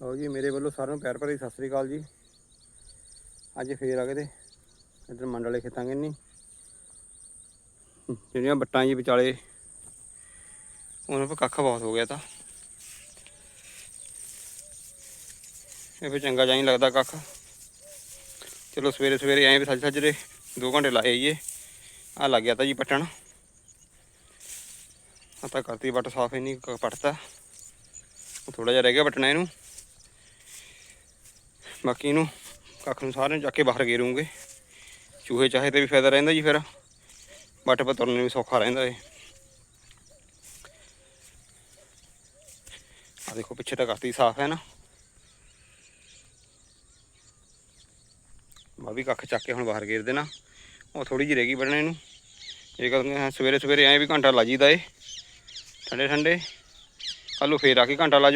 ਲਓ ਜੀ, ਮੇਰੇ ਵੱਲੋਂ ਸਾਰਿਆਂ ਨੂੰ ਪਿਆਰ ਭਰੀ ਸਤਿ ਸ੍ਰੀ ਅਕਾਲ ਜੀ। ਅੱਜ ਫੇਰ ਆ ਗਏ ਤੇ ਇੱਧਰ ਮੰਡਲੇ ਖੇਤਾਂ ਨਹੀਂ ਜਿਹੜੀਆਂ ਬੱਟਾਂ ਜੀ ਵਿਚਾਲੇ, ਉਹਨਾਂ 'ਤੇ ਕੱਖ ਬਹੁਤ ਹੋ ਗਿਆ ਤਾਂ। ਇਹ ਵੀ ਚੰਗਾ ਜਾਈ ਲੱਗਦਾ ਕੱਖ। ਚਲੋ ਸਵੇਰੇ ਸਵੇਰੇ ਆਏ ਵੀ ਸੱਜ ਸੱਜਰੇ 2 ਘੰਟੇ ਲਾਏ ਆਈਏ। ਆ ਲੱਗ ਗਿਆ ਤਾਂ ਜੀ ਪੱਟਣ। ਆ ਤਾਂ ਕਰਤੀ ਬੱਟ ਸਾਫ਼ ਹੀ ਨਹੀਂ ਪੱਟਤਾ ਥੋੜਾ ਜਿਹਾ ਰਹਿ ਗਿਆ ਪੱਟਣਾ ਇਹਨੂੰ। ਬਾਕੀ ਇਹਨੂੰ ਕੱਖ ਨੂੰ ਸਾਰਿਆਂ ਨੂੰ ਚੱਕ ਕੇ ਬਾਹਰ ਗੇਰੂਗੇ। ਚੂਹੇ ਚਾਹੇ ਤੇ ਵੀ ਫਾਇਦਾ ਰਹਿੰਦਾ ਜੀ ਫਿਰ। ਬੱਟ ਪਰ ਤੁਰਨ ਨੂੰ ਵੀ ਸੌਖਾ ਰਹਿੰਦਾ ਏ ਆ ਦੇਖੋ ਪਿੱਛੇ ਤਾਂ ਕਰਤੀ ਸਾਫ਼ ਹੈ ਨਾ। ਮੈਂ ਵੀ ਕੱਖ ਚੱਕ ਕੇ ਹੁਣ ਬਾਹਰ ਗੇਰ ਦੇਣਾ। ਉਹ ਥੋੜੀ ਜਿਹੀ ਰਹਿ ਗਈ ਵੱਢਣੇ ਨੂੰ ਇਹ ਕਹਿੰਦੇ ਸਵੇਰੇ ਸਵੇਰੇ ਐਂ ਵੀ ਘੰਟਾ ਲਾ ਜੀਦਾ ਏ ਠੰਡੇ ਠੰਡੇ ਕੱਲ੍ਹ ਨੂੰ ਫੇਰ ਆ ਕੇ ਘੰਟਾ ਲਾ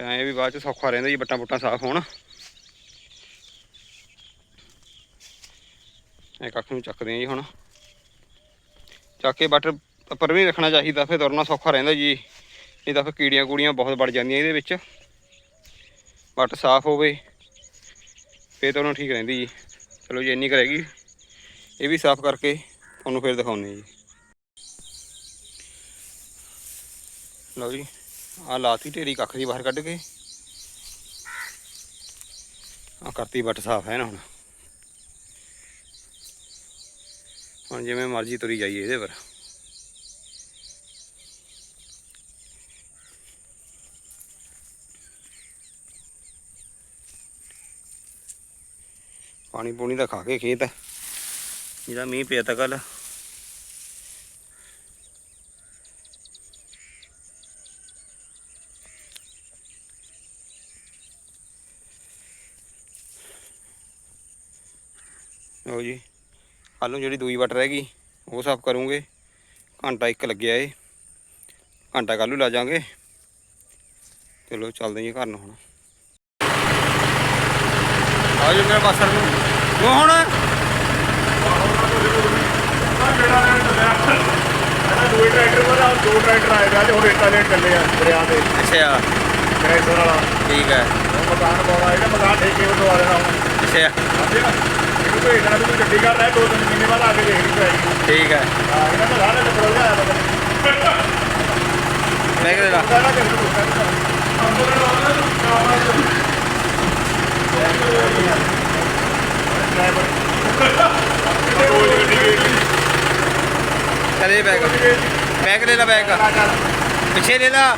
ਜਾਊਂਗੇ ਐਂ ਵੀ ਬਾਅਦ ਚ ਸੌਖਾ ਰਹਿੰਦਾ ਜੀ ਬੱਟਾਂ ਬੁੱਟਾਂ ਸਾਫ਼ ਹੋਣ। ਇਹ ਕੱਖ ਨੂੰ ਚੱਕਦੇ ਆ ਜੀ ਹੁਣ। ਚੱਕ ਕੇ ਬੱਟ ਉੱਪਰ ਵੀ ਰੱਖਣਾ ਚਾਹੀਦਾ, ਫਿਰ ਤੁਰਨਾ ਸੌਖਾ ਰਹਿੰਦਾ ਜੀ। ਨਹੀਂ ਤਾਂ ਫਿਰ ਕੀੜੀਆਂ ਕੂੜੀਆਂ ਬਹੁਤ ਵੜ ਜਾਂਦੀਆਂ ਇਹਦੇ ਵਿੱਚ। ਬੱਟ ਸਾਫ਼ ਹੋਵੇ, ਫੇਰ ਤਾਂ ਠੀਕ ਰਹਿੰਦੀ ਜੀ। ਚਲੋ ਜੀ, ਇੰਨੀ ਕੁ ਇਹ ਵੀ ਸਾਫ਼ ਕਰਕੇ ਤੁਹਾਨੂੰ ਫੇਰ ਦਿਖਾਉਂਦੇ ਜੀ। ਲਓ ਜੀ। ਆ ਲਾਤੀ ਢੇਰੀ ਕੱਖ ਦੀ ਬਾਹਰ ਕੱਢ ਕੇ। ਆ ਕਰਤੀ ਬੱਟ ਸਾਫ਼ ਹੈ ਨਾ ਹੁਣ। ਹੁਣ ਜਿਵੇਂ ਮਰਜ਼ੀ ਤੁਰੀ ਜਾਈਏ ਇਹਦੇ ਪਰ। ਪਾਣੀ ਪੂਣੀ ਤਾਂ ਖਾ ਕੇ ਖੇਤ ਜਿਹੜਾ ਮੀਂਹ ਪਿਆ ਤਾ ਕੱਲ ਲਓ ਜੀ। ਕੱਲ੍ਹ ਨੂੰ ਜਿਹੜੀ ਦੂਈ ਵਟ ਰਹਿ ਗਈ ਉਹ ਸਾਫ਼ ਕਰੂੰਗੇ। ਘੰਟਾ ਇੱਕ ਲੱਗਿਆ ਏ। ਘੰਟਾ ਕੱਲ੍ਹ ਨੂੰ ਲਾ ਜਾਾਂਗੇ ਚਲੋ ਚੱਲਦੇ ਜੀ ਘਰ ਨੂੰ ਹੁਣ। ਆ ਜੀ ਮੇਰੇ ਬਾਸਰ ਨੂੰ। ਉਹ ਹੁਣ? ਦੋ ਟਰੈਕਟਰ ਵਾਲਾ ਦੋ ਟਰੈਕਟਰ ਆਏ ਗਾ ਤੇ ਹੁਣ ਰੇਟਾਂ ਲੈਣ ਚੱਲੇ ਆ ਦਰਿਆ ਦੇ। ਅੱਛਾ। ਕ੍ਰੈਸ਼ਰ ਵਾਲਾ। ਠੀਕ ਹੈ ਉਹ ਮਕਾਨ ਪਾਉਣਾ ਇਹਦਾ ਮਕਾਨ ਠੇਕੇ ਉਹ ਦਵਾ ਦੇਣਾ ਹੁਣ ਅੱਛਾ। ਨਾ ਇਹਨੂੰ ਭੇਜਣਾ ਵੀ ਤੂੰ ਗੱਡੀ ਕਰ ਰਿਹਾ ਦੋ ਤਿੰਨ ਮਹੀਨੇ ਬਾਅਦ ਆ ਕੇ ਦੇਖਣੀ ਠੀਕ ਹੈ। ਹਾਂ ਇਹਨਾਂ ਦਾ ਸਾਰੇ ਤੇ ਬਰੋਗਾ ਆਇਆ ਪਤਾ ਕਿਹਾ ਲਾ ਸਾਰਾ ਚਲੇ ਬੈਗ ਬੈਗ ਲੈ ਲਾ ਬੈਗ ਪਿੱਛੇ ਲੈ ਲਾ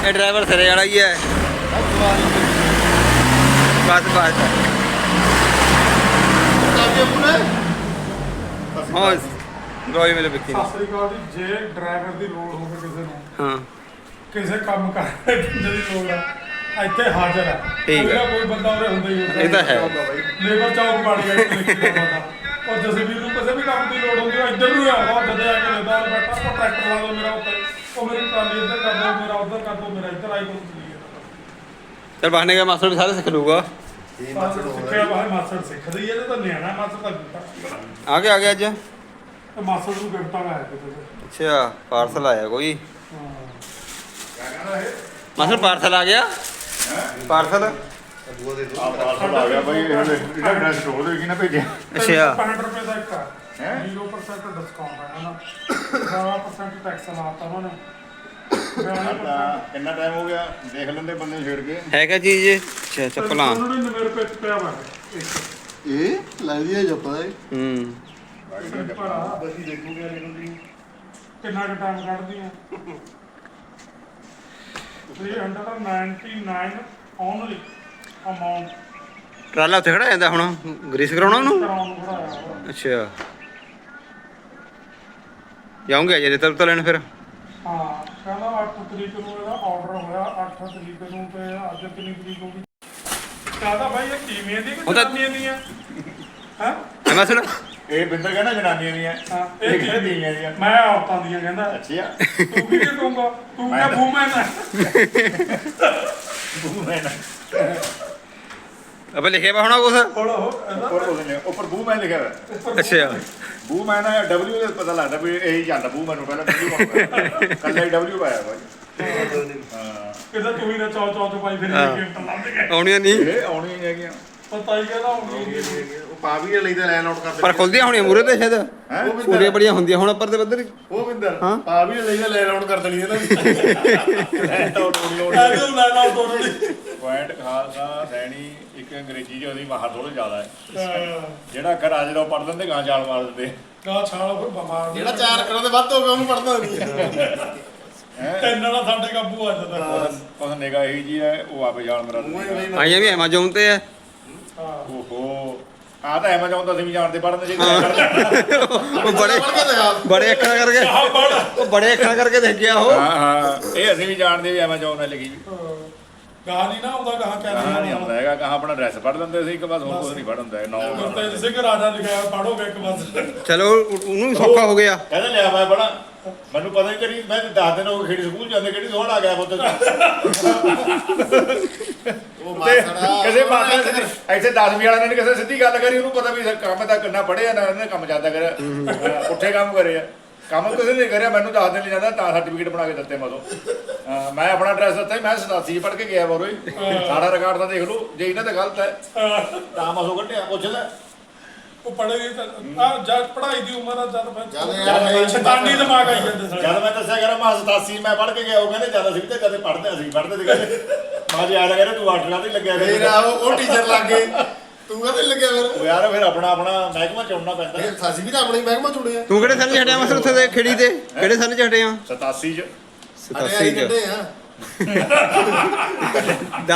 ਇਹ ਡਰਾਈਵਰ ਸਿਰੇ ਵਾਲਾ ਹੀ ਹੈ। ਬਸ ਬਸ ਹਾਂ ਗੋਈ ਮੇਰੇ ਬਿੱਕੀ ਸਤਿ ਸ੍ਰੀ ਅਕਾਲ ਜੀ ਜੇ ਡਰਾਈਵਰ ਦੀ ਲੋੜ ਹੋਵੇ ਕਿਸੇ ਨੂੰ ਹਾਂ। ਕਿਸੇ ਕੰਮ ਕਰਨ ਦੀ ਲੋੜ ਆ ਇੱਥੇ ਹਾਜ਼ਰ ਆ। ਠੀਕ ਹੈ। ਕੋਈ ਬੰਦਾ ਉਹਦੇ ਹੁੰਦਾ ਹੀ ਹੁੰਦਾ ਇਹ ਤਾਂ ਹੈ। ਲੇਬਰ ਚੌਕ ਬਣ ਗਿਆ ਦਾ ਬੰਦਾ ਔਰ ਜਿਸੇ ਵੀ ਨੂੰ ਕਿਸੇ ਵੀ ਕੰਮ ਦੀ ਲੋੜ ਹੁੰਦੀ ਹੈ ਇੱਧਰ ਨੂੰ ਆਉਂਦਾ ਜਦੇ ਆ ਕੇ ਲੈਦਾ ਬੈਠਾ ਟਰੈਕਟਰ ਲਾ ਦੋ ਮੇਰਾ ਉੱਤੇ। ਉਹ ਮੇਰੀ ਟਰਾਲੀ ਇੱਧਰ ਕਰ ਦੋ ਮੇਰਾ ਉੱਧਰ ਕਰ ਦੋ ਮੇਰਾ ਇੱਧਰ ਆਈ ਕੋਲ ਚਲੀ ਬਾਹਨੇ ਗਿਆ ਮਾਸਟਰ ਵੀ ਸਾਰੇ ਸਿੱਖ ਲੂਗਾ ਸਿੱਖਿਆ ਬਾਹਰ ਮਾਸਟਰ ਸਿੱਖਦਾ ਹੀ ਤੇ ਤਾਂ ਨਿਆਣਾ ਮਾਸਟਰ ਦਾ ਆ ਗਿਆ ਆ ਗਿਆ ਅੱਜ। ਤੇ ਮਾਸਟਰ ਨੂੰ ਗਿਫਟਾਂ ਆਇਆ ਕਿਤੇ ਤੇ। ਅੱਛਾ ਪਾਰਸਲ ਆਇਆ ਕੋਈ? ਹਾਂ। ਮਾਸਟਰ ਪਾਰਸਲ ਆ ਗਿਆ? ਪਾਰਸਲ? ਆ ਪਾਰਸਲ ਆ ਗਿਆ ਬਾਈ ਇਹਦਾ ਜਿਹੜਾ ਸਟੋਰ ਦੇ ਕੀ ਨਾ ਭੇਜਿਆ। ਅੱਛਾ। 65 ਰੁਪਏ ਦਾ ਇੱਕ ਆ। ਹੈਂ? 0% ਡਿਸਕਾਊਂਟ ਹੈ ਨਾ 10% ਟੈਕਸ ਲਾਤਾ ਉਹਨਾਂ ਨੇ। 92% ਤਾਂ ਕਿੰਨਾ ਟਾਈਮ ਹੋ ਗਿਆ ਦੇਖ ਲੈਂਦੇ ਬੰਦੇ ਛੇੜ ਕੇ। ਹੈਗਾ ਚੀਜ਼ ਇਹ? ਅੱਛਾ ਚੱਪਲਾਂ 99 ਰੁਪਏ ਚ ਪਿਆ ਵਾ। ਇੱਕ। ਇਹ ਲੱਗਦੀ ਹੈ। ਜੱਪਾ ਹੈ ਕਿੰਨਾ ਕੁ ਟਾਈਮ ਕੱਢਦੀ ਆ 399 ਓਨਲੀ ਅਮਾਉਂਟ ਟਰਾਲਾ ਉੱਥੇ ਖੜਾ ਜਾਂਦਾ ਹੁਣ ਗ੍ਰੀਸ ਕਰਾਉਣਾ ਉਹਨੂੰ? ਕਰਾਉਣ ਨੂੰ। ਅੱਛਾ। ਜਾਉਂਗੇ ਅਜੇ ਰੇਤਾ ਰੁਤਾ ਲੈਣ ਫਿਰ। ਹਾਂ ਕਹਿੰਦਾ 8 ਤਰੀਕ ਨੂੰ ਇਹਦਾ ਆਰਡਰ ਹੋਇਆ 8 ਤਰੀਕ ਨੂੰ ਤੇ ਅੱਜ ਕਿੰਨੀ ਤਰੀਕ ਹੋ ਗਈ? ਕਹਿੰਦਾ ਭਾਈ ਇਹ ਕਿਵੇਂ ਦੀ ਉਹ ਤਾਂ- ਕਿੰਨੀਆਂ ਦੀਆਂ? ਹੈ? ਹੈ ਮਾਸਟਰ ਇਹ ਬਿੰਦਰ ਕਹਿੰਦਾ ਜਨਾਨੀਆਂ ਦੀਆਂ। ਹਾਂ ਇਹ ਇਹ ਕਹਿੰਦੇ ਕੀ ਦੀਆਂ ਦੀਆਂ? ਮੈਂ ਔਰਤਾਂ ਦੀਆਂ ਕਹਿੰਦਾ। ਅੱਛਾ। ਤੂੰ ਕੀ ਕਹੂੰਗਾ ਤੂੰ ਕਿਆ ਮੈਂ ਤਾਂ- ਬੂਮੈਨ ਹੈ ਬੂਮੈਨ ਮੈਂ ਕਿਹਾ ਅਬੇ ਲਿਖਿਆ ਵਾ ਹੋਣਾ ਕੁਛ? ਹੁਣ ਉਹ ਇਹਦਾ ਉੱਪਰ ਕੁਝ ਨਹੀਂ ਉੱਪਰ ਬੂ ਮੈਂ ਲਿਖਿਆ ਹੋਇਆ। ਅੱਛਾ। ਬੂ ਮੈਂ ਨਾ ਡਬਲਯੂ ਦੇ ਪਤਾ ਲੱਗਦਾ ਵੀ ਇਹੀ ਜਾਂਦਾ ਬੂ ਮੈਨੂੰ ਪਹਿਲਾਂ ਡਬਲਯੂ ਕੱਲਾ ਹੀ ਡਬਲਯੂ ਪਾਇਆ ਬਾਈ ਹਾਂ ਕਿਤੇ ਤੂੰ ਹੀ ਨਾ ਚੌ ਚੌ ਚ ਪਾਈ ਫਿਰ ਹਾਂ। ਗਿਫਟ ਲੱਭ ਕੇ ਆਉਣੀਆਂ ਨਹੀਂ। ਇਹ ਆਉਣੀ ਹੀ ਹੈਗੀਆਂ। ਪਤਾ ਹੀ ਕਹਿੰਦਾ ਹੋਣੀ ਉਹ ਪਾ ਵੀ ਲਈ ਤਾਂ ਲੈਨ ਆਊਟ ਕਰ ਪਰ ਖੁੱਲਦੀਆਂ ਹੋਣੀਆਂ ਮੂਰੇ ਤੇ ਸ਼ਾਇਦ। ਹੈ? ਪੂਰੀਆਂ ਬੜੀਆਂ ਹੁੰਦੀਆਂ ਹੁਣ ਉੱਪਰ ਤੇ ਬੱਦਰ ਉਹ ਬਿੰਦਰ ਹਾਂ। ਪਾ ਵੀ ਲਈ ਤਾਂ ਲੈਨ ਆਊਟ ਕਰ ਦੇਣੀ ਇਹਨਾਂ ਦੀ। ਇਹਦੇ ਲੈ ਲਾ ਤੋੜਨੀ ਪੁਆਇੰਟ ਖਾਲਸਾ ਸੈਣੀ। ਇੱਕ ਅੰਗਰੇਜ਼ੀ ਚ ਉਹਦੀ ਮਾਹਰ ਥੋੜਾ ਜ਼ਿਆਦਾ ਹੈ। ਜਿਹੜਾ ਘਰ ਆ ਜਦੋਂ ਪੜ ਲੈਂਦੇ ਗਾਂ ਚਾਲ ਮਾਰ ਦਿੰਦੇ। ਗਾ ਛਾਲ ਫਿਰ ਬਿਮਾਰ ਜਿਹੜਾ ਚਾਰ ਕਰਨ ਦੇ ਵੱਧ ਹੋ ਗਿਆ ਉਹਨੂੰ ਪੜਦਾ ਨਹੀਂ ਹੈ? ਤਿੰਨ ਨਾਲ ਸਾਡੇ ਕਾਬੂ ਆ ਜਾਂਦਾ। ਉਹ ਨਿਗਾ ਇਹੀ ਜੀ ਹੈ ਉਹ ਆਪੇ ਜਾਲ ਮਰਾ ਦਿੰਦੇ। ਆਈਆਂ ਵੀ ਐਮਾਜ਼ੋਨ ਤੇ ਆ। ਹਾਂ। ਓਹੋ। ਆ ਤਾਂ ਐਮਾਜ਼ੋਨ ਤੋਂ ਅਸੀਂ ਵੀ ਜਾਣਦੇ ਪੜਨ ਦੇ ਜੇ ਉਹ ਬੜੇ ਕੇ ਬੜੇ ਅੱਖਰਾਂ ਕਰਕੇ। ਉਹ ਬੜੇ ਅੱਖਰਾਂ ਕਰਕੇ ਦੇਖ ਗਿਆ ਉਹ। ਹਾਂ ਹਾਂ। ਇਹ ਅਸੀਂ ਵੀ ਜਾਣਦੇ ਵੀ ਐਮਾਜ਼ੋਨ ਨਾਲ ਲਿਖੀ। ਗਾ ਨਹੀਂ ਨਾ ਆਉਂਦਾ ਗਾ ਕਹਾਂ ਨਹੀਂ ਆਉਂਦਾ ਹੈਗਾ ਕਹਾਂ ਆਪਣਾ ਐਡਰੈਸ ਪੜ ਲੈਂਦੇ ਸੀ ਇੱਕ ਬਸ ਹੋਰ ਕੁਝ ਨਹੀਂ ਪੜ ਹੁੰਦਾ ਨੌ ਗੁਰਤੇਜ ਸਿੰਘ ਰਾਜਾ ਲਿਖਿਆ ਪੜੋਗੇ ਇੱਕ ਬਸ ਚਲੋ ਉਹਨੂੰ ਵੀ ਸੌਖਾ ਹੋ ਗਿਆ। ਕਹਿੰਦਾ ਲਿਆ ਮੈਂ ਪੜਾ ਮੈਨੂੰ ਪਤਾ ਨਹੀਂ ਕਰੀ ਮੈਂ 10 ਦਿਨ ਹੋ ਗਏ ਖੇਡੀ ਸਕੂਲ ਜਾਂਦੇ ਕਿਹੜੀ ਸੋਹਣ ਆ ਗਿਆ ਪੁੱਤ। ਉਹ ਤੇ ਮਾਸੜਾ ਕਿਸੇ ਬਾਤ ਐਸੇ 10ਵੀਂ ਵਾਲਿਆਂ ਨੇ ਕਿਸੇ ਸਿੱਧੀ ਗੱਲ ਕਰੀ ਉਹਨੂੰ ਪਤਾ ਵੀ ਕੰਮ ਤਾਂ ਕਿੰਨਾ ਪੜਿਆ ਨਾ ਇਹਨੇ ਕੰਮ ਜ਼ਿਆਦਾ ਕਰਿਆ। ਹਾਂ, ਪੁੱਠੇ ਕੰਮ ਕਰਿਆ। ਕੰਮ ਕਿਸੇ ਨੇ ਕਰਿਆ ਮੈਨੂੰ ਦੱਸ ਦਿਨ ਲਈ ਜਾਂਦਾ ਤਾਂ ਸਰਟੀਫਿਕੇਟ ਬਣਾ ਕੇ ਦਿੱਤੇ ਮਦੋਂ ਹਾਂ, ਮੈਂ ਆਪਣਾ ਐਡਰੈਸ ਦਿੱਤਾ ਸੀ, ਮੈਂ 87 ਪੜ ਕੇ ਗਿਆ ਬਰੋ ਸਾਡਾ ਰਿਕਾਰਡ ਤਾਂ ਦੇਖ ਲਓ ਜੇ ਇਹਨਾਂ ਦਾ ਗਲਤ ਹੈ ਤਾਂ ਮਸੋ ਕੱਢਿਆ ਪੁੱਛ ਲੈ। ਉਹ ਪੜ੍ਹੇ ਆ ਜਦ ਪੜ੍ਹਾਈ ਦੀ ਉਮਰ ਆ ਜਦ ਜਦ ਫਿਰ ਯਾਰ ਇਹ ਸ਼ੈਤਾਨੀ ਦਿਮਾਗ ਆਈ ਜਾਂਦੇ ਸਾਰੇ। ਜਦ ਮੈਂ ਦੱਸਿਆ ਕਰਾਂ ਮੈਂ 87 ਮੈਂ ਪੜ ਕੇ ਗਿਆ ਉਹ ਕਹਿੰਦੇ ਜਦ ਅਸੀਂ ਵੀ ਤੇ ਕਦੇ ਪੜਦੇ ਅਸੀਂ ਪੜਦੇ ਸੀ ਕਹਿੰਦੇ ਮਾਂ ਜੀ ਆਇਆ ਕਹਿੰਦੇ ਤੂੰ ਆਟਣਾ ਤੇ ਲੱਗਿਆ। ਫੇਰ ਆ ਉਹ ਉਹ ਟੀਚਰ ਲੱਗ ਗਏ। ਤੂੰ ਕਹਦੇ ਲੱਗਿਆ ਫਿਰ? ਉਹ ਯਾਰ ਫਿਰ ਆਪਣਾ ਆਪਣਾ ਮਹਿਕਮਾ ਚੁਣਨਾ ਪੈਂਦਾ। ਇਹ ਸਾਸੀ ਵੀ ਤਾਂ ਆਪਣੀ ਮਹਿਕਮਾ ਚੁੜੇ ਆ। ਤੂੰ ਕਿਹੜੇ ਸਾਲ ਚ ਹਟਿਆ ਮਸਲ ਉੱਥੇ ਦੇ ਖੇੜੀ ਤੇ? ਕਿਹੜੇ ਸਾਲ ਚ ਹਟਿਆ 87 ਚ। ਸਾਡੇ ਆਈ 87 ਚ। ਕੱਢੇ ਆ।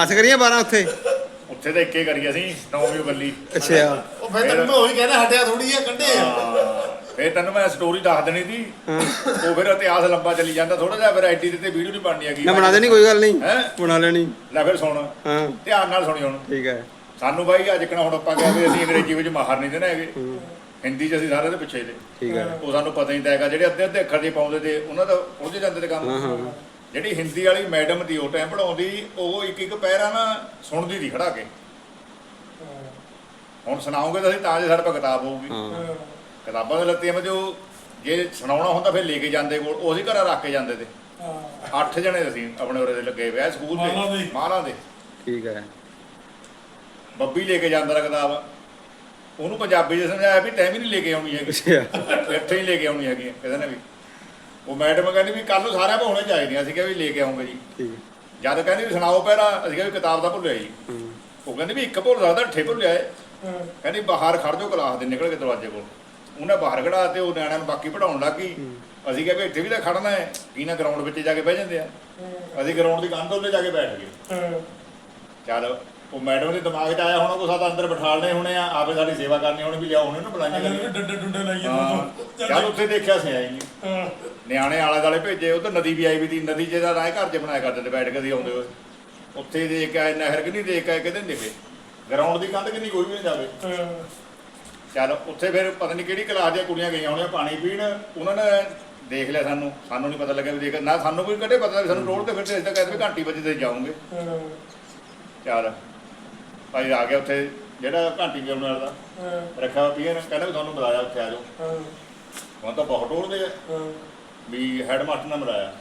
10 ਕਰੀਆਂ 12 ਉੱਥੇ? ਉੱਥੇ ਤਾਂ ਇੱਕੇ ਕਰੀ ਅਸੀਂ ਨੌਵੀਂ ਬੱਲੀ ਅੱਛਾ। ਉਹ ਫਿਰ ਤੈਨੂੰ ਮੈਂ ਉਹੀ ਕਹਿਣਾ ਹਟਿਆ ਥੋੜੀ ਆ ਕੱਢੇ ਆ। ਫੇਰ ਤੈਨੂੰ ਮੈਂ ਸਟੋਰੀ ਦੱਸ ਦੇਣੀ ਸੀ। ਉਹ ਫਿਰ ਇਤਿਹਾਸ ਲੰਬਾ ਚੱਲੀ ਜਾਂਦਾ। ਥੋੜਾ ਜਿਹਾ ਫਿਰ ਐਡੀ ਤੇ ਵੀਡੀਓ ਨਹੀਂ ਬਣਨੀ ਹੈਗੀ। ਨਾ ਬਣਾ ਦੇਣੀ ਕੋਈ ਗੱਲ ਨਹੀਂ। ਹੈਂ? ਬਣਾ ਲੈਣੀ। ਲੈ ਫਿਰ ਸੁਣ। ਹਾਂ। ਧਿਆਨ ਨਾਲ ਸੁਣੀ ਹੁਣ। ਠੀਕ ਹੈ। ਸਾਨੂੰ ਬਾਈ ਅੱਜ ਕਿਹੜਾ ਹੁਣ ਆਪਾਂ ਕਹਿੰਦੇ ਅਸੀਂ ਅੰਗਰੇਜ਼ੀ ਵਿੱਚ ਮਾਹਰ ਨਹੀਂ ਦੇਣਾ ਹੈਗੇ। ਹਿੰਦੀ 'ਚ ਅਸੀਂ ਸਾਰੇ ਦੇ ਪਿੱਛੇ ਤੇ ਠੀਕ ਹੈ। ਉਹ ਸਾਨੂੰ ਪਤਾ ਹੀ ਨਹੀਂ ਤਾਂ ਹੈਗਾ ਜਿਹੜੇ ਅੱਧੇ ਅੱਧੇ ਅੱਖਰ ਜੇ ਪਾਉਂਦੇ ਤੇ ਉਹਨਾਂ ਦਾ ਉਲਝ ਜਾਂਦੇ ਤੇ ਕੰਮ। ਹਾਂ ਹਾਂ। ਜਿਹੜੀ ਹਿੰਦੀ ਵਾਲੀ ਮੈਡਮ ਦੀ ਉਹ ਟਾਈਮ ਪੜਾਉਂਦੀ ਉਹ ਇੱਕ ਇੱਕ ਪੈਰਾ ਨਾ ਸੁਣਦੀ ਦੀ ਖੜਾ ਕੇ। ਹੁਣ ਸੁਣਾਉਂਗੇ ਤਾਂ ਅਸੀਂ ਤਾਂ ਜੇ ਸਾਡੇ ਕੋਲ ਕਿਤਾਬ ਹੋਊਗੀ। ਹਾਂ। ਕਿਤਾਬਾਂ ਦੇ ਲੱਤੀਆਂ ਵਿੱਚ ਜੋ ਜੇ ਸੁਣਾਉਣਾ ਹੁੰਦਾ ਫਿਰ ਲੈ ਕੇ ਜਾਂਦੇ ਕੋਲ ਉਹ ਅਸੀਂ ਘਰਾਂ ਰੱਖ ਕੇ ਜਾਂਦੇ ਤੇ। ਅੱਠ ਜਣੇ ਅਸੀਂ ਆਪਣੇ ਉਰੇ ਦੇ ਲੱਗੇ ਹੋਏ ਆ ਸਕੂਲ ਦੇ। ਦੇ। ਮਾਲਾਂ ਦੇ। ਠੀਕ ਹੈ। ਬੱਬੀ ਲੈ ਕੇ ਜਾਂਦਾ ਰ ਕਿਤਾਬ। ਉਹਨੂੰ ਪੰਜਾਬੀ ਚ ਸਮਝਾਇਆ ਵੀ ਤੈਂ ਵੀ ਨਹੀਂ ਲੈ ਕੇ ਆਉਣੀ ਹੈਗੀ। ਇੱਥੇ ਹੀ ਲੈ ਕੇ ਆਉਣੀ ਹੈਗੀ ਕਹਿੰਦੇ ਨੇ ਵੀ। ਉਹ ਮੈਡਮ ਕਹਿੰਦੀ ਵੀ ਕੱਲ ਨੂੰ ਸਾਰਿਆਂ ਕੋਲ ਹੋਣੇ ਚਾਹੀਦੀਆਂ ਅਸੀਂ ਕਿਹਾ ਵੀ ਲੈ ਕੇ ਆਉਂਗੇ ਜੀ। ਠੀਕ। ਜਦ ਕਹਿੰਦੀ ਵੀ ਸੁਣਾਓ ਪਹਿਲਾਂ ਅਸੀਂ ਕਿਹਾ ਵੀ ਕਿਤਾਬ ਦਾ ਭੁੱਲਿਆ ਜੀ। ਹੂੰ। ਉਹ ਕਹਿੰਦੀ ਵੀ ਇੱਕ ਭੁੱਲ ਸਕਦਾ ਅੱਠੇ ਭੁੱਲਿਆ ਏ ਕਹਿੰਦੀ ਬਾਹਰ ਖੜ ਜਾਓ ਕਲਾਸ ਦੇ ਨਿਕਲ ਕੇ ਦਰਵਾਜ਼ੇ ਕੋਲ। ਉਹਨੇ ਬਾਹਰ ਖੜਾ ਤੇ ਉਹ ਨਿਆਣਿਆਂ ਨੂੰ ਬਾਕੀ ਪੜਾਉਣ ਲੱਗੀ ਅਸੀਂ ਕਿਹਾ ਵੀ ਇੱਥੇ ਵੀ ਤਾਂ ਖੜਨਾ ਹੈ ਕੀ ਨਾ ਗਰਾਊਂਡ ਵਿੱਚ ਜਾ ਕੇ ਬਹਿ ਜਾਂਦੇ ਆ। ਅਸੀਂ ਗਰਾਊਂਡ ਦੀ ਕੰਧ ਉੱਤੇ ਜਾ ਕੇ ਬੈਠ ਗਏ। ਚੱਲ ਉਹ ਮੈਡਮ ਦੇ ਦਿਮਾਗ 'ਚ ਆਇਆ ਹੋਣਾ ਕੋ ਸਾਡਾ ਅੰਦਰ ਬਿਠਾਲਣੇ ਹੋਣੇ ਆ ਆਪੇ ਸਾਡੀ ਸੇਵਾ ਕਰਨੀ ਹੋਣੀ ਵੀ ਲਿਆਓ ਉਹਨੂੰ ਬੁਲਾਈਆਂ ਕਰੀਏ ਡੰਡੇ ਡੁੰਡੇ ਲਾਈ ਹਾਂ। ਚੱਲ ਉੱਥੇ ਦੇਖਿਆ ਸੀ ਆਈ ਨਹੀਂ। ਨਿਆਣੇ ਆਲੇ ਦਾਲੇ ਭੇਜੇ ਉਧਰ ਨਦੀ ਵੀ ਆਈ ਵੀ ਤੀ ਨਦੀ ਜੇ ਦਾ ਰਾਹ ਘਰ 'ਚ ਬਣਾਇਆ ਕਰਦੇ ਤੇ ਬੈਠ ਕੇ ਅਸੀਂ ਆਉਂਦੇ ਹੋਏ। ਉੱਥੇ ਦੇਖ ਆਏ ਨਹਿਰ ਕਿ ਨਹੀਂ ਦੇਖ ਆਏ ਕਿਤੇ ਦੇਖੇ। ਗਰਾਊਂਡ ਦੀ ਕੰਧ ਕਿੰਨੀ ਕੋਈ ਵੀ ਨਹੀਂ ਜਾਵੇ ਚੱਲ ਉੱਥੇ ਫਿਰ ਪਤਾ ਨਹੀਂ ਕਿਹੜੀ ਕਲਾਸ ਦੀਆਂ ਕੁੜੀਆਂ ਗਈਆਂ ਹੋਣੀਆਂ ਪਾਣੀ ਪੀਣ ਉਹਨਾਂ ਨੇ ਦੇਖ ਲਿਆ ਸਾਨੂੰ। ਸਾਨੂੰ ਨਹੀਂ ਪਤਾ ਲੱਗਿਆ ਵੀ ਦੇਖ ਨਾ ਸਾਨੂੰ ਕੋਈ ਕਦੇ ਪਤਾ ਸਾਨੂੰ ਰੋਡ ਤੇ ਫਿਰਦੇ ਅਸੀਂ ਤਾਂ ਕਹਿੰਦੇ ਵੀ ਘੰਟੀ ਵਜੇ ਤੇ ਜਾਉਂਗੇ ਚੱਲ। ਭਾਈ ਆ ਗਿਆ ਉੱਥੇ ਜਿਹੜਾ ਘੰਟੀ ਪਿਆਉਣ ਵਾਲਾ। ਦਾ ਰੱਖਿਆ ਪੀਣ ਕਹਿੰਦਾ ਵੀ ਤੁਹਾਨੂੰ ਬੁਲਾਇਆ ਉੱਥੇ ਆ ਜਾਓ। ਹੁਣ ਤਾਂ ਬਹੁਤ ਟੋਲਦੇ ਆ। ਵੀ ਹੈਡ ਮਾਸਟਰ ਨੇ ਬੁਲਾਇਆ।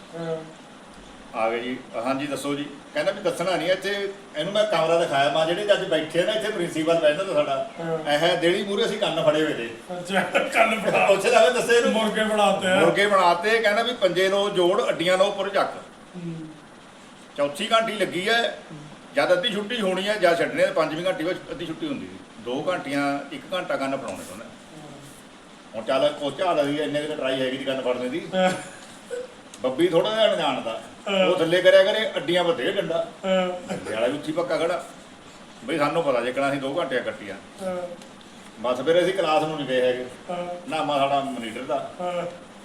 ਆ ਗਏ ਜੀ। ਹਾਂਜੀ ਦੱਸੋ ਜੀ। ਕਹਿੰਦਾ ਵੀ ਦੱਸਣਾ ਨਹੀਂ ਇੱਥੇ ਇਹਨੂੰ ਮੈਂ ਕਮਰਾ ਦਿਖਾਇਆ। ਮਾ ਜਿਹੜੇ ਅੱਜ ਬੈਠੇ ਨਾ ਇੱਥੇ ਪ੍ਰਿੰਸੀਪਲ ਬੈਠਾ ਤਾਂ ਸਾਡਾ। ਇਹ ਦੇੜੀ ਮੂਰੇ ਅਸੀਂ ਕੰਨ ਫੜੇ ਹੋਏ ਤੇ ਕੰਨ ਬਣਾ ਉੱਥੇ ਕੇ ਦੱਸੇ ਇਹਨੂੰ। ਮੁਰਗੇ ਬਣਾਤੇ ਆ। ਮੁਰਗੇ ਬਣਾਤੇ ਕਹਿੰਦਾ ਵੀ ਪੰਜੇ ਲੋ ਜੋੜ ਅੱਡੀਆਂ ਲੋ ਉੱਪਰ ਚੱਕ। ਚੌਥੀ ਘੰਟੀ ਲੱਗੀ ਹੈ। ਜਦ ਅੱਧੀ ਛੁੱਟੀ ਹੋਣੀ ਹੈ ਜਾਂ ਛੱਡਣੇ ਆ, ਪੰਜਵੀਂ ਘੰਟੀ ਵਿੱਚ ਅੱਧੀ ਛੁੱਟੀ ਹੁੰਦੀ ਸੀ। ਦੋ ਘੰਟੀਆਂ ਇੱਕ ਘੰਟਾ ਕੰਨ ਫੜਾਉਣੇ ਤੋਂ ਹੁਣ ਚੱਲ ਕੋ ਝਾਲ ਇੰਨੇ ਕੁ ਟਰਾਈ ਹੈਗੀ ਦੀ ਕੰਨ ਫੜਨੇ ਦੀ। ਬੱਬੀ ਥੋੜਾ ਜਿਹਾ ਅਣਜਾਣ ਦਾ। ਉਹ ਥੱਲੇ ਕਰਿਆ ਕਰੇ ਅੱਡੀਆਂ ਬਤੇ ਡੰਡਾ। ਡੰਡੇ ਵਾਲਾ ਵੀ ਉੱਚੀ ਪੱਕਾ ਖੜਾ। ਬਈ ਸਾਨੂੰ ਪਤਾ ਜੇ ਕਿਹੜਾ ਅਸੀਂ ਦੋ ਘੰਟੇ ਕੱਟੀਆਂ। ਬਸ ਫਿਰ ਅਸੀਂ ਕਲਾਸ ਨੂੰ ਨਹੀਂ ਗਏ ਹੈਗੇ। ਨਾਮਾ ਸਾਡਾ ਮਨੀਟਰ ਦਾ।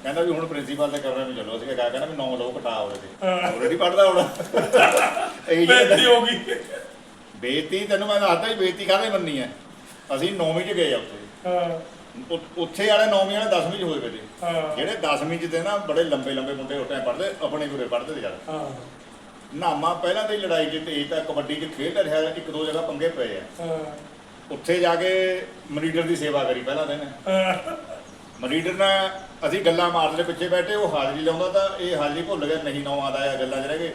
ਕਹਿੰਦਾ ਵੀ ਹੁਣ ਪ੍ਰਿੰਸੀਪਲ ਦੇ ਕਮਰੇ ਨੂੰ ਚੱਲੋ ਅਸੀਂ ਕਿਹਾ ਕਹਿੰਦਾ ਵੀ 9 ਲੋ ਘਟਾ ਉਹਦੇ ਤੇ ਆਲਰੇਡੀ ਪੜਦਾ ਹੁਣ। ਇਹ ਬੇਇੱਜ਼ਤੀ ਹੋ ਗਈ। ਬੇਇੱਜ਼ਤੀ ਤੈਨੂੰ ਮੈਂ ਦੱਸਦਾ ਹੀ ਬੇਇੱਜ਼ਤੀ ਕਾਹਦੇ ਮੰਨੀ ਹੈ? ਅਸੀਂ 9ਵੀਂ ਚ ਗਏ ਆ ਉੱਥੇ। ਹਾਂ। ਉ- ਉੱਥੇ ਵਾਲੇ 9ਵੀਂ ਵਾਲੇ 10ਵੀਂ ਚ ਹੋਏ ਪਏ ਤੇ ਹਾਂ। ਜਿਹੜੇ 10ਵੀਂ ਚ ਤੇ ਨਾ ਬੜੇ ਲੰਬੇ ਲੰਬੇ ਮੁੰਡੇ ਉੱਟੇ ਪੜਦੇ ਆਪਣੇ ਗੁਰੇ ਪੜਦੇ ਤੇ ਜ਼ਿਆਦਾ ਹਾਂ। ਨਾਮਾ ਪਹਿਲਾਂ ਤਾਂ ਹੀ ਲੜਾਈ ਜਿੱਤੇ ਇਹ ਤਾਂ ਕਬੱਡੀ 'ਚ ਖੇਡ ਰਿਹਾ ਇੱਕ ਦੋ ਜਗ੍ਹਾ ਪੰਗੇ ਪਏ ਆ। ਹਾਂ। ਉੱਥੇ ਜਾ ਕੇ ਮਨੀਟਰ ਦੀ ਸੇਵਾ ਕਰੀ ਪਹਿਲਾਂ ਦਿਨ ਹਾਂ। ਮਨੀਟਰ ਨੇ ਅਸੀਂ ਗੱਲਾਂ ਮਾਰਦੇ ਪਿੱਛੇ ਬੈਠੇ ਉਹ ਹਾਜ਼ਰੀ ਲਾਉਂਦਾ ਤਾਂ ਇਹ ਹਾਜ਼ਰੀ ਭੁੱਲ ਗਿਆ ਨਹੀਂ ਨੌ ਆਦਾ ਆ ਗੱਲਾਂ 'ਚ ਰਹਿ ਗਏ।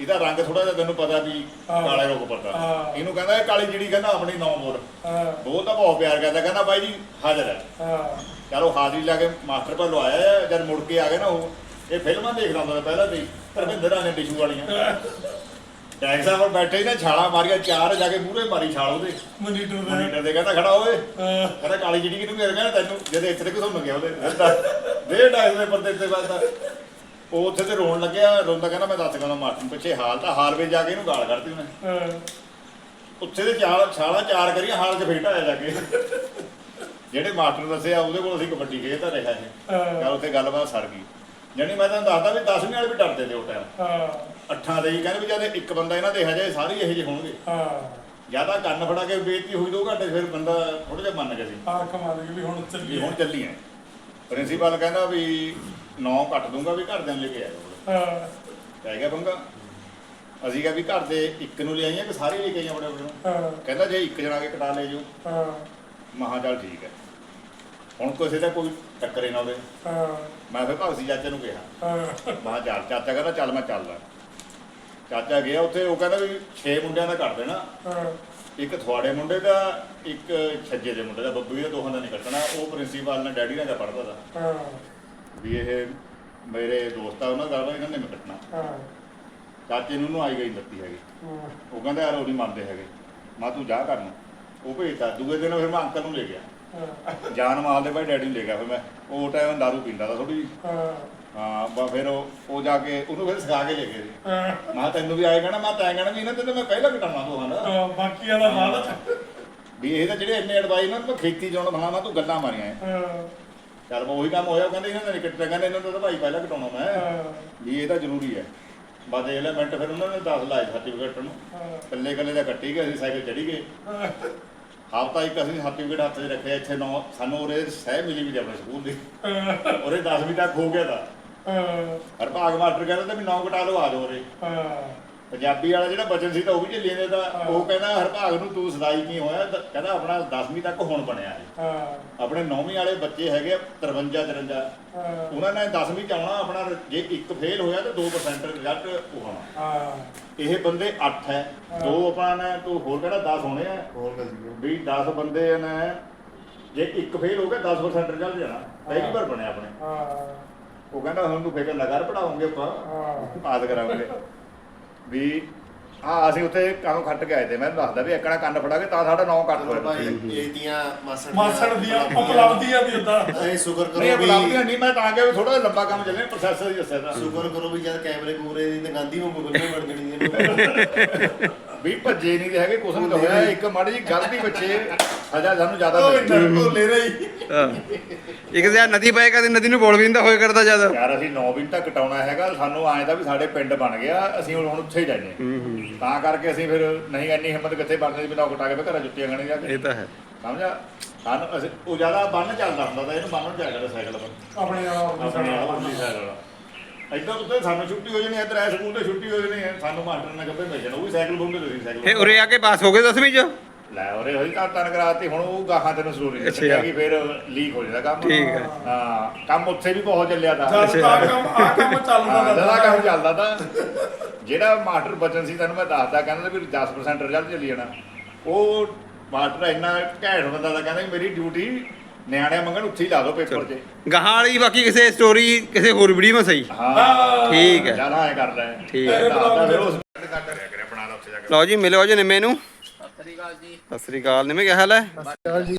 ਇਹਦਾ ਰੰਗ ਥੋੜਾ ਜਿਹਾ ਤੈਨੂੰ ਪਤਾ ਵੀ। ਕਾਲੇ ਰੁੱਖ ਪਰਦਾ। ਇਹਨੂੰ ਕਹਿੰਦਾ ਇਹ ਕਾਲੀ ਜਿਹੜੀ ਕਹਿੰਦਾ ਆਪਣੀ ਨੌ ਬੋਲ। ਹਾਂ। ਬੋਲ ਤਾਂ ਬਹੁਤ ਪਿਆਰ ਕਰਦਾ ਕਹਿੰਦਾ ਬਾਈ ਜੀ ਹਾਜ਼ਰ ਹੈ। ਚਲੋ ਹਾਜ਼ਰੀ ਲਾ ਕੇ ਮਾਸਟਰ ਕੋਲ ਆਇਆ ਜਦ ਮੁੜ ਕੇ ਆ ਗਏ ਨਾ ਉਹ ਇਹ ਫਿਲਮਾਂ ਦੇਖਦਾ ਹੁੰਦਾ ਸੀ ਪਹਿਲਾਂ ਤੇ ਧਰਮਿੰਦਰ ਨੇ ਡਿਸ਼ੂ ਵਾਲੀਆਂ। ਡਾਇਰੈਕਟਰ ਸਾਹਿਬ ਬੈਠੇ ਹੀ ਨਾ ਛਾਲਾ ਮਾਰੀਆਂ ਚਾਰ ਜਾ ਕੇ ਮੂਹਰੇ ਮਾਰੀ ਛਾਲ ਉਹਦੇ। ਮਨੀਟਰ ਦੇ ਮੋਨੀਟਰ ਦੇ ਕਹਿੰਦਾ ਖੜਾ ਹਾਂ। ਕਹਿੰਦਾ ਕਾਲੀ ਜਿਹੜੀ ਕਿਹਨੂੰ ਕਹਿੰਦਾ ਕਹਿੰਦਾ ਤੈਨੂੰ? ਜਦੇ ਇੱਥੇ ਤੱਕ ਸੁਣ ਗਿਆ ਉਹਦੇ ਦੇ ਡਾਇਸ ਦੇ ਪਰਦੇ ਤੇ ਬਾਅਦ ਉਹ ਉੱਥੇ ਤੇ ਰੋਣ ਲੱਗਿਆ ਰੋਂਦਾ ਕਹਿੰਦਾ ਮੈਂ ਦੱਸ ਕਹਿੰਦਾ ਮਾਸਟਰ ਨੂੰ ਪਿੱਛੇ ਹਾਲ ਤਾਂ ਹਾਲ ਵਿੱਚ ਜਾ ਕੇ ਇਹਨੂੰ ਗਾਲ ਕੱਢਤੀ ਉਹਨੇ। ਹਾਂ। ਉੱਥੇ ਤੇ ਚਾਲ ਛਾਲਾ ਚਾਰ ਕਰੀਆਂ ਹਾਲ 'ਚ ਫੇਟ ਆਇਆ ਜਾ ਕੇ। ਜਿਹੜੇ ਮਾਸਟਰ ਦੱਸਿਆ ਉਹਦੇ ਕੋਲ ਅਸੀਂ ਕਬੱਡੀ ਖੇਡਦਾ ਰਿਹਾ ਹੈ ਹਾਂ। ਗੱਲ ਉੱਥੇ ਗੱਲਬਾਤ ਸਰ ਗਈ। ਜਾਣੀ ਮੈਂ ਤੁਹਾਨੂੰ ਦੱਸਦਾ ਵੀ 10ਵੀਂ ਵਾਲੇ ਵੀ ਡਰਦੇ ਤੇ ਉਹ ਟਾਈਮ ਹਾਂ। ਅੱਠਾਂ ਦੇ ਹੀ ਕਹਿੰਦੇ ਵੀ ਜਦ ਇੱਕ ਬੰਦਾ ਇਹਨਾਂ ਦੇ ਇਹੋ ਜਿਹੇ ਸਾਰੇ ਇਹੋ ਜਿਹੇ ਹੋਣਗੇ। ਹਾਂ। ਜ਼ਿਆਦਾ ਕੰਨ ਫੜਾ ਕੇ ਬੇਇੱਜ਼ਤੀ ਹੋਈ ਦੋ ਘੰਟੇ ਫਿਰ ਬੰਦਾ ਥੋੜਾ ਜਿਹਾ ਮੰਨ ਗਿਆ ਸੀ। ਆ ਕਮਾਲ ਵੀ ਹੁਣ ਵੀ ਚੱਲੀ ਹੁਣ ਚੱਲੀ ਐ ਪ੍ਰਿੰਸੀਪਲ ਕਹਿੰਦਾ ਵੀ ਨੌ ਕੱਟ ਦੂੰਗਾ ਵੀ ਘਰ ਦੇ ਲੈ ਕੇ ਆਇਓ ਹਾਂ। ਕਹਿ ਗਿਆ ਬੰਗਾ ਅਸੀਂ ਕਿਹਾ ਵੀ ਘਰ ਦੇ ਇੱਕ ਨੂੰ ਲਿਆਈਆਂ ਕਿ ਸਾਰੇ ਲੈ ਕੇ ਆਈਆਂ ਬੜੇ ਬੜੇ ਨੂੰ। ਹਾਂ। ਕਹਿੰਦਾ ਜੇ ਇੱਕ ਜਣਾ ਕੇ ਕਟਾ ਲੈ ਜਾਓ। ਹਾਂ। ਮਹਾ ਚੱਲ ਠੀਕ ਹੈ। ਹੁਣ ਕਿਸੇ ਦਾ ਕੋਈ ਟੱਕਰੇ ਨਾ ਉਹਦੇ ਹਾਂ। ਮੈਂ ਫਿਰ ਭਗਤੀ ਚਾਚੇ ਨੂੰ ਕਿਹਾ। ਹਾਂ। ਮਹਾ ਚੱਲ ਚਾਚਾ ਕਹਿੰਦਾ ਚੱਲ ਮੈਂ ਚੱਲਦਾ। ਚਾਚਾ ਗਿਆ ਉੱਥੇ ਉਹ ਕਹਿੰਦਾ ਵੀ 6 ਮੁੰਡਿਆਂ ਦਾ ਕਰ ਦੇਣਾ। ਹਾਂ। ਇੱਕ ਤੁਹਾਡੇ ਮੁੰਡੇ ਦਾ ਇੱਕ ਛੱਜੇ ਦੇ ਮੁੰਡੇ ਦਾ ਬੱਬੂ ਦੇ ਦੋਹਾਂ ਦਾ ਨਹੀਂ ਕੱਟਣਾ ਉਹ ਪ੍ਰਿੰਸੀਪਲ ਨੇ ਡੈਡੀ ਨਾਲ ਪੜਦਾ ਦਾ ਹਾਂ। ਵੀ ਇਹ ਮੇਰੇ ਦੋਸਤ ਆ ਉਹਨਾਂ ਦਾ ਇਹਨਾਂ ਨੇ ਮੈਂ ਕੱਟਣਾ। ਹਾਂ। ਚਾਚੇ ਨੂੰ ਉਹਨੂੰ ਆਈ ਗਈ ਦਿੱਤੀ ਹੈਗੀ। ਉਹ ਕਹਿੰਦਾ ਯਾਰ ਉਹ ਨਹੀਂ ਮੰਨਦੇ ਹੈਗੇ। ਮੈਂ ਤੂੰ ਜਾ ਕਰਨ। ਉਹ ਭੇਜਤਾ। ਦੂਏ ਦਿਨ ਫਿਰ ਮੈਂ ਅੰਕਲ ਨੂੰ ਲੈ ਗਿਆ। ਜਾਨ ਮਾਲ ਦੇ ਭਾਈ ਡੈਡੀ ਨੂੰ ਲੈ ਗਿਆ ਫਿਰ ਮੈਂ ਉਹ ਟਾਈਮ ਦਾਰੂ ਪੀਂਦਾ ਤਾਂ ਥੋੜੀ ਹਾਂ। ਹਾਂ ਬਾ ਫਿਰ ਉਹ ਉਹ ਜਾ ਕੇ ਉਹਨੂੰ ਫਿਰ ਸਿਖਾ ਕੇ ਲੈ ਗਏ। ਮੈਂ ਕਿਹਾ ਤੈਨੂੰ ਵੀ ਆਏ ਕਹਿਣਾ ਮੈਂ ਤੈਂ ਕਹਿਣਾ ਵੀ ਇਹਨਾਂ ਤੇ ਤਾਂ ਮੈਂ ਪਹਿਲਾਂ ਕਟਾਉਣਾ ਦੋਹਾਂ ਦਾ। ਹਾਂ, ਬਾਕੀਆਂ ਦਾ ਬਾਅਦ ਵੀ ਇਹ ਤਾਂ ਜਿਹੜੇ ਇੰਨੇ ਐਡਵਾਈਸ ਨਾ ਮੈਂ ਖੇਤੀ ਜਾਣ ਬਣਾਵਾਂ ਤੂੰ ਗੱਲਾਂ ਮਾਰੀਆਂ। ਹਾਂ। ਚੱਲ ਮੈਂ ਉਹੀ ਕੰਮ ਹੋਇਆ ਉਹ ਕਹਿੰਦੇ ਇਹਨਾਂ ਨੇ ਕੱਟਣਾ ਕਹਿੰਦੇ ਇਹਨਾਂ ਦਾ ਤਾਂ ਭਾਈ ਪਹਿਲਾਂ ਕਟਾਉਣਾ ਮੈਂ। ਵੀ ਇਹ ਤਾਂ ਜ਼ਰੂਰੀ ਹੈ ਬਸ ਦੇਖ ਲੈ ਮਿੰਟ ਫਿਰ ਉਹਨਾਂ ਨੇ 10 ਲਾਏ ਸਰਟੀਫਿਕੇਟ ਨੂੰ। ਕੱਲੇ ਕੱਲੇ ਦਾ ਕੱਟੀ ਗਏ ਅਸੀਂ ਸਾਈਕਲ ਚੜੀ ਗਏ। ਹਫ਼ਤਾ ਇੱਕ ਅਸੀਂ ਸਰਟੀਫਿਕੇਟ ਹੱਥ 'ਚ ਰੱਖਿਆ ਇੱਥੇ ਨੌ ਸਾਨੂੰ ਉਹਦੇ ਸਹਿ ਮਿਲੀ ਵੀ ਤੇ ਆਪਣੇ ਸਕੂਲ ਦੀ। ਉਹਦੇ 10ਵੀਂ ਤੱਕ ਹੋ ਗਿਆ ਤਾਂ। ਹਾਂ। ਹਰ ਭਾਗ ਮਾਸਟਰ ਕਹਿੰਦਾ ਤਾਂ ਵੀ ਨੌ ਕਟਾ ਲਓ ਆ ਜਾਓ ਉਰੇ। ਹਾਂ। ਪੰਜਾਬੀ ਵਾਲਾ ਜਿਹੜਾ ਬਚਨ ਸੀ ਤਾਂ ਉਹ ਵੀ ਝੱਲੀ ਜਾਂਦੇ ਤਾਂ ਉਹ ਕਹਿੰਦਾ ਹਰ ਭਾਗ ਨੂੰ ਤੂੰ ਸਦਾਈ ਕੀ ਹੋਇਆ? ਤਾਂ ਕਹਿੰਦਾ ਆਪਣਾ 10ਵੀਂ ਤੱਕ ਹੁਣ ਬਣਿਆ ਹੈ ਹਾਂ। ਆਪਣੇ 9ਵੀਂ ਵਾਲੇ ਬੱਚੇ ਹੈਗੇ ਆ 53 54 ਹਾਂ। ਉਹਨਾਂ ਨੇ 10ਵੀਂ ਚ ਆਉਣਾ ਆਪਣਾ ਜੇ ਇੱਕ ਫੇਲ ਹੋਇਆ ਤਾਂ 2% ਰਿਜ਼ਲਟ ਉਹ ਹੋਣਾ। ਹਾਂ। ਇਹ ਬੰਦੇ 8 ਹੈ। ਦੋ ਆਪਣਾ ਨੇ ਤੂੰ ਹੋਰ ਕਿਹੜਾ 10 ਹੋਣੇ ਆ? ਹੋਰ ਵੀ 10 ਬੰਦੇ ਨੇ ਜੇ ਇੱਕ ਫੇਲ ਹੋ ਗਿਆ 10% ਰਿਜ਼ਲਟ ਜਾਣਾ ਪਹਿਲੀ ਵਾਰ ਬਣਿਆ ਆਪਣੇ। ਹਾਂ। ਉਹ ਕਹਿੰਦਾ ਹੁਣ ਤੂੰ ਫੇਰ ਲਗਾਰ ਪੜਾਉਂਗੇ ਆਪਾਂ। ਹਾਂ। ਪਾਸ ਕਰਾਂਗੇ। ਵੀ ਆ ਅਸੀਂ ਉੱਥੇ ਕੰਮ ਖੱਟ ਕੇ ਆਏ ਤੇ ਮੈਂ ਦੱਸਦਾ ਵੀ ਇੱਕਣਾ ਕੰਨ ਫੜਾਂਗੇ ਤਾਂ ਸਾਡਾ ਨੌ ਕੱਟ ਚਲੋ ਹੋਇਆ। ਭਾਈ ਇਹ ਦੀਆਂ ਮਾਸੜ ਮਾਸੜ ਦੀਆਂ ਉਪਲਬਧੀਆਂ ਦੀ ਉਦਾਂ ਇਹ ਸ਼ੁਕਰ ਨਹੀਂ ਕਰੋ ਵੀ ਬੁਲਾਉਂਦੀਆਂ ਨਹੀਂ ਮੈਂ ਤਾਂ ਕਿ ਥੋੜਾ ਲੰਬਾ ਕੰਮ ਚੱਲੇ ਪ੍ਰੋਸੈਸਰ ਹੀ ਦੱਸਿਆ ਤਾਂ। ਸ਼ੁਕਰ ਕਰੋ ਵੀ ਜਦ ਕੈਮਰੇ ਕੂਮਰੇ ਦੀ ਤੇ ਗਾਂਧੀ ਵਾਂਗੂ ਬੰਨੇ ਬਣ ਜਣੀ ਇਹਨੂੰ। ਵੀ ਭੱਜੇ ਨਹੀਂ ਹੈਗੇ ਕੁਛ ਨਹੀਂ ਹੋਇਆ ਇੱਕ ਮਾੜੀ ਜੀ ਗਲਤੀ ਬੱਚੇ ਸਜ਼ਾ ਸਾਨੂੰ ਜ਼ਿਆਦਾ ਉਹ ਭੋਲੇ ਰਹੀ ਹਾਂ। ਇੱਕ ਤਾਂ ਨਦੀ ਪਏ ਕਦੇ ਨਦੀ ਨੂੰ ਬੋਲ ਵੀ ਹੋਏ ਕਰਦਾ ਜ਼ਿਆਦਾ। ਯਾਰ ਅਸੀਂ 9 ਵਜੇ ਤੱਕ ਕਟਾਉਣਾ ਹੈਗਾ ਸਾਨੂੰ ਆਏ ਦਾ ਵੀ ਸਾਡੇ ਪਿੰਡ ਬਣ ਗਿਆ ਅਸੀਂ ਹੁਣ ਉੱਥੇ ਹੀ ਜਾਈਏ। ਤਾਂ ਕਰਕੇ ਅਸੀਂ ਫਿਰ ਨਹੀਂ ਇੰਨੀ ਹਿੰਮਤ ਕਿੱਥੇ ਬਣਦੀ ਵੀ ਨੌ ਕਟਾ ਕੇ ਘਰਾਂ ਜੁੱਤੀਆਂ ਗਣੇ ਜਾ ਕੇ। ਇਹ ਤਾਂ ਹੈ। ਸਮਝਿਆ? ਸਾਨੂੰ ਅਸੀਂ ਉਹ ਜ਼ਿਆਦਾ ਬੰਨ ਚੱਲਦਾ ਹੁੰਦਾ ਤਾਂ ਇਹਨੂੰ ਬੰਨਣ ਜਾਇਆ ਕਰਦਾ ਸਾਈਕਲ ਪਰ। ਆਪਣੇ ਆਪ ਆਪਣੇ ਆਪ ਉਰਲੀ ਇੱਧਰ ਉੱਧਰ ਸਾਨੂੰ ਛੁੱਟੀ ਹੋ ਜਾਣੀ ਇੱਧਰ ਐ ਸਕੂਲ ਤੇ ਛੁੱਟੀ ਹੋ ਜਾਣੀ ਹੈ ਸਾਨੂੰ ਮਾਸਟਰ ਨੇ ਗੱਬੇ ਭੇਜਣਾ ਉਹ ਵੀ ਸਾਈਕਲ ਬੁੰਗੇ ਤੁਸੀਂ ਸਾਈਕਲ ਫੇ ਉਰੇ ਆ ਕੇ ਪਾਸ ਹੋ ਗਏ 10ਵੀਂ ਚ? ਲੈ ਉਰੇ ਹੋਈ ਤਾਂ ਤਨ ਕਰਾਤੀ ਹੁਣ ਉਹ ਗਾਹਾਂ ਤੈਨੂੰ ਜ਼ਰੂਰੀ ਅੱਛਾ। ਕਿ ਫਿਰ ਲੀਕ ਹੋ ਜਾਂਦਾ ਕੰਮ। ਠੀਕ ਹੈ। ਹਾਂ ਕੰਮ ਉੱਥੇ ਵੀ ਬਹੁਤ ਚੱਲਿਆ ਤਾਂ। ਕੰਮ ਆ ਕੰਮ ਚੱਲਦਾ ਤਾਂ ਜਿਹੜਾ ਕੰਮ ਚੱਲਦਾ ਤਾਂ। ਜਿਹੜਾ ਮਾਸਟਰ ਬਚਨ ਸੀ ਤੈਨੂੰ ਮੈਂ ਦੱਸਦਾ ਕਹਿੰਦਾ ਵੀ 10% ਰਿਜ਼ਲਟ ਚੱਲੀ ਜਾਣਾ। ਉਹ ਮਾਸਟਰ ਇੰਨਾ ਘੈਂਟ ਬੰਦਾ ਦਾ ਕਹਿੰਦਾ ਮੇਰੀ ਡਿਊਟੀ ਨਿਆਣਿਆਂ ਮੰਗਣ ਉੱਥੇ ਹੀ ਲਾ ਦਿਓ ਪੇਪਰ 'ਚ ਗਾਹਾਂ ਵਾਲੀ ਬਾਕੀ ਕਿਸੇ ਸਟੋਰੀ ਕਿਸੇ ਹੋਰ ਵੀਡੀਓ ਮੈਂ ਸਹੀ। ਹਾਂ। ਠੀਕ ਹੈ। ਜ਼ਿਆਦਾ ਐ ਕਰ ਲੈ। ਠੀਕ ਹੈ। ਦੱਸਦਾ ਫਿਰ ਉਸ ਕੱਟ ਕਰਿਆ ਕਰਿਆ ਬਣਾ ਲਾ ਉੱਥੇ ਜਾ ਕੇ। ਲਓ ਜੀ ਮਿਲਿਓ ਜੀ ਨਿੰਮੇ ਨੂੰ। ਸਤਿ ਸ੍ਰੀ ਅਕਾਲ ਜੀ। ਸਤਿ ਸ੍ਰੀ ਅਕਾਲ ਨਿੰਮੇ ਕੀ ਹਾਲ ਹੈ ਜੀ।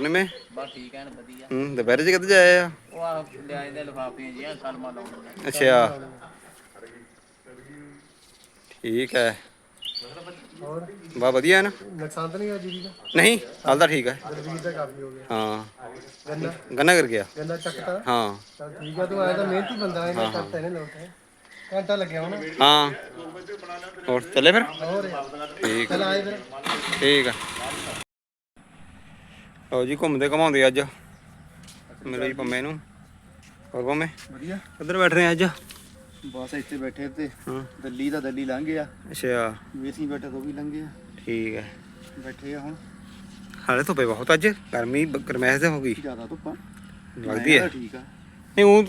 ਨਿੰਮੇ। ਬਸ ਠੀਕ ਐਨ ਵਧੀਆ। ਹੂੰ ਦੁਪਹਿਰੇ ਚ ਕਿੱਥੇ ਜਾਏ ਆ ਉਹ ਆ ਲਿਆਏ ਦੇ ਲਿਫਾਫੀਆਂ ਜੀਆਂ ਸਲਮਾ ਲਾਉਣ ਅੱਛਾ। ਠੀਕ ਹੈ। ਹੋਰ? ਬਾ ਵਧੀਆ ਹੈ ਨਾ? ਨੁਕਸਾਨ ਤਾਂ ਨਹੀਂ ਆ ਜੀਰੀ ਦਾ? ਨਹੀਂ ਹਾਲ ਤਾਂ ਠੀਕ ਹੈ। ਗਰਮੀ ਤਾਂ ਕਾਫੀ ਹੋ ਗਿਆ। ਹਾਂ। ਗੰਨਾ? ਗੰਨਾ ਕਰ ਗਿਆ। ਗੰਨਾ ਚੱਕਤਾ ਹਾਂ। ਚਲ ਠੀਕ ਆ ਤੂੰ ਆਇਆ ਤਾਂ ਮਿਹਨਤੀ ਬੰਦਾ ਇਹਨੇ ਕਰਤਾ ਇਹਨੇ ਲੋਟ ਘੰਟਾ ਲੱਗਿਆ ਹੁਣ। ਹਾਂ। ਹੋਰ ਚੱਲੇ ਫਿਰ? ਹੋਰ। ਠੀਕ। ਚਲ ਆਏ ਫਿਰ। ਠੀਕ ਆ। ਲਓ ਜੀ ਘੁੰਮਦੇ ਘਮਾਉਂਦੇ ਅੱਜ। ਮੇਰੇ ਜੀ ਪੰਮੇ ਨੂੰ। ਹੋਰ ਪੰਮੇ? ਵਧੀਆ। ਕਿੱਧਰ ਬੈਠ ਰਹੇ ਅੱਜ? ਬਸ ਇੱਥੇ ਬੈਠੇ ਤੇ ਹਾਂ। ਦਿੱਲੀ ਦਾ ਦਿੱਲੀ ਲੰਘ ਗਿਆ। ਅੱਛਾ। ਵੀ ਅਸੀਂ ਬੈਠੇ ਤੋਂ ਵੀ ਲੰਘ ਗਿਆ। ਠੀਕ ਹੈ। ਬੈਠੇ ਆ ਹੁਣ। ਹਾਲੇ ਧੁੱਪੇ ਬਹੁਤ ਅੱਜ। ਗਰਮੀ ਬ- ਗਰਮੈਸ਼ ਤੇ ਹੋ ਗਈ। ਜ਼ਿਆਦਾ ਧੁੱਪਾਂ ਲੱਗਦੀ ਹੈ। ਠੀਕ ਆ। ਨਹੀਂ ਉਹ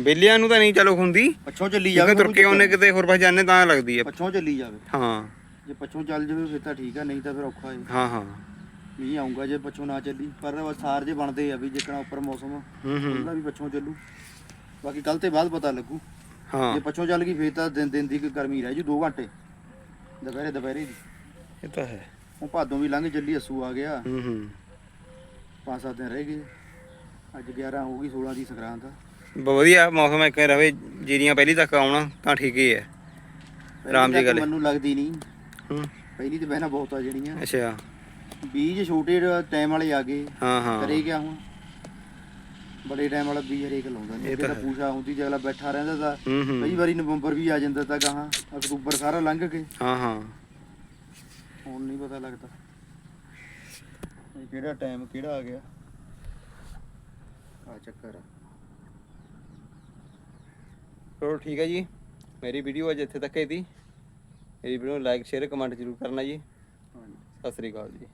ਬੇਲੀਆਂ ਨੂੰ ਤਾਂ ਨਹੀਂ ਚਲੋ ਹੁੰਦੀ। ਪੱਛੋਂ ਚੱਲੀ ਜਿਵੇਂ ਜਾਵੇ ਤੁਰ ਕੇ ਉਹਨੇ ਕਿਤੇ ਹੋਰ ਪਾਸੇ ਜਾਂਦੇ ਤਾਂ ਲੱਗਦੀ ਹੈ। ਪੱਛੋਂ ਚੱਲੀ ਜਾਵੇ। ਹਾਂ। ਜੇ ਪੱਛੋਂ ਚੱਲ ਜਾਵੇ ਫਿਰ ਤਾਂ ਠੀਕ ਆ ਨਹੀਂ ਤਾਂ ਫਿਰ ਔਖਾ ਹੈ ਹਾਂ ਹਾਂ। ਮੀਂਹ ਆਉਂਗਾ ਜੇ ਪੱਛੋਂ ਨਾ ਚੱਲੀ। ਪਰ ਸਾਰ ਜੇ ਬਣਦੇ ਆ ਵੀ ਜਿੱਕਣਾ ਉੱਪਰ ਮੌਸਮ ਹੂੰ ਹੂੰ। ਉਹਦਾ ਵੀ ਪੱਛੋਂ ਚੱਲੂ। ਬਾਕੀ ਕੱਲ ਤੇ ਬਾਅਦ ਪਤਾ ਲੱਗੂ। ਹਾਂ। ਜੇ ਪੱਛੋਂ ਚੱਲ ਗਈ ਫਿਰ ਤਾਂ ਦਿਨ ਦਿਨ ਦੀ ਕੋਈ ਗਰਮੀ ਰਹਿ ਜੂ 2 ਘੰਟੇ। ਦੁਪਹਿਰੇ ਦੁਪਹਿਰੇ ਦੀ। ਇਹ ਤਾਂ ਹੈ। ਉਹ ਭਾਦੋਂ ਵੀ ਲੰਘ ਚੱਲੀ ਅਸੂ ਆ ਗਿਆ। ਹੂੰ ਹੂੰ। ਪੰਜ ਸੱਤ ਦਿਨ ਰਹਿ ਗਏ। ਅੱਜ 11 ਹੋ ਗਈ 16 ਦੀ ਸੰਗਰਾਂਦ ਆ। ਵਧੀਆ ਮੌਸਮ ਇੱਕ ਰਵੇ ਜੀਰੀਆਂ ਪਹਿਲੀ ਤੱਕ ਆਉਣਾ ਤਾਂ ਠੀਕ ਹੀ ਹੈ। ਆਰਾਮ ਦੀ ਗੱਲ ਹੈ। ਮੈਨੂੰ ਲੱਗਦੀ ਨਹੀਂ। ਹੂੰ। ਪਹਿਲੀ ਤੇ ਬਹਿਣਾ ਬਹੁਤ ਆ ਜਿਹੜੀਆਂ ਅੱਛਾ। ਬੀਜ ਛੋਟੇ ਟਾਈਮ ਵਾਲੇ ਆ ਗਏ। ਹਾਂ ਹਾਂ। ਕਰੇ ਗਿਆ ਹੁਣ। ਬੜੇ ਟਾਈਮ ਵਾਲਾ ਬੀਜ ਹਰੇਕ ਲਾਉਂਦਾ ਨਹੀਂ ਇਹ ਅੱਗੇ ਤਾਂ ਤਾਂ ਹੈ। ਪੂਛਾ ਹੁੰਦੀ ਜੇ ਅਗਲਾ ਬੈਠਾ ਰਹਿੰਦਾ ਤਾਂ ਕਈ ਵਾਰੀ ਨਵੰਬਰ ਵੀ ਆ ਜਾਂਦਾ ਤਾਂ ਗਾਹਾਂ ਅਕਤੂਬਰ ਸਾਰਾ ਲੰਘ ਕੇ। ਹਾਂ ਹਾਂ। ਹੁਣ ਨਹੀਂ ਪਤਾ ਲੱਗਦਾ। ਇਹ ਕਿਹੜਾ ਟਾਈਮ ਕਿਹੜਾ ਆ ਗਿਆ? ਆ ਚੱਕਰ ਆ। ਚਲੋ ਠੀਕ ਹੈ ਜੀ। ਮੇਰੀ ਵੀਡੀਓ ਅੱਜ ਇੱਥੇ ਤੱਕ ਹੀ ਸੀ ਮੇਰੀ ਵੀਡੀਓ ਨੂੰ ਲਾਈਕ ਸ਼ੇਅਰ ਕਮੈਂਟ ਜ਼ਰੂਰ ਕਰਨਾ ਜੀ। ਹਾਂਜੀ। ਸਤਿ ਸ੍ਰੀ ਅਕਾਲ ਜੀ।